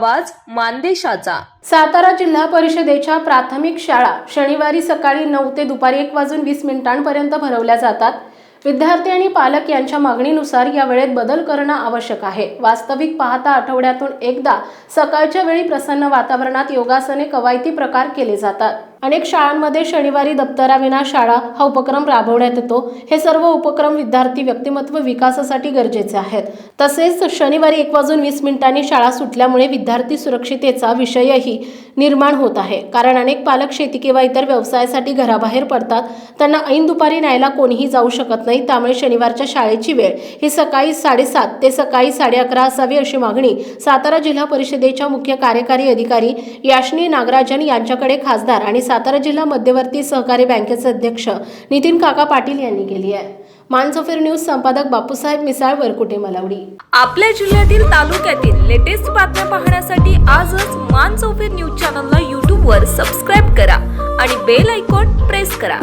आवाज मानदेशाचा. सातारा जिल्हा परिषदेच्या प्राथमिक शाळा शनिवारी सकाळी नऊ ते दुपारी एक वाजून वीस मिनिटांपर्यंत भरवल्या जातात. विद्यार्थी आणि पालक यांच्या मागणीनुसार या वेळेत बदल करणं आवश्यक आहे. वास्तविक पाहता आठवड्यातून एकदा सकाळच्या वेळी प्रसन्न वातावरणात योगासने कवायती प्रकार केले जातात. अनेक शाळांमध्ये शनिवारी दप्तराविना शाळा हा उपक्रम राबवण्यात येतो. हे सर्व उपक्रम विद्यार्थी व्यक्तिमत्व विकासासाठी गरजेचे आहेत. तसेच शनिवारी एक वाजून वीस मिनिटांनी शाळा सुटल्यामुळे विद्यार्थी सुरक्षितेचा विषयही निर्माण होत आहे. कारण अनेक पालक शेती किंवा इतर व्यवसायासाठी घराबाहेर पडतात. त्यांना ऐन दुपारी न्यायला कोणीही जाऊ शकत नाही. त्यामुळे शनिवारच्या शाळेची वेळ ही सकाळी साडेसात ते सकाळी साडे अकरा असावी अशी मागणी सातारा जिल्हा परिषदेच्या मुख्य कार्यकारी अधिकारी याशनी नागराजन यांच्याकडे खासदार आणि सातारा जिल्हा मध्यवर्ती सहकारी बँकेचे अध्यक्ष नितीन काका पाटील यांनी केली आहे. मानसफेर न्यूज संपादक बापूसाहेब मिसाळ वरकुटे मलावडी. आपल्या जिल्ह्यातील तालुक्यातील लेटेस्ट बातम्या पाहण्यासाठी आजच मान न्यूज चॅनलला यूट्यूबवर सबस्क्राईब करा आणि बेल आयकॉन प्रेस करा.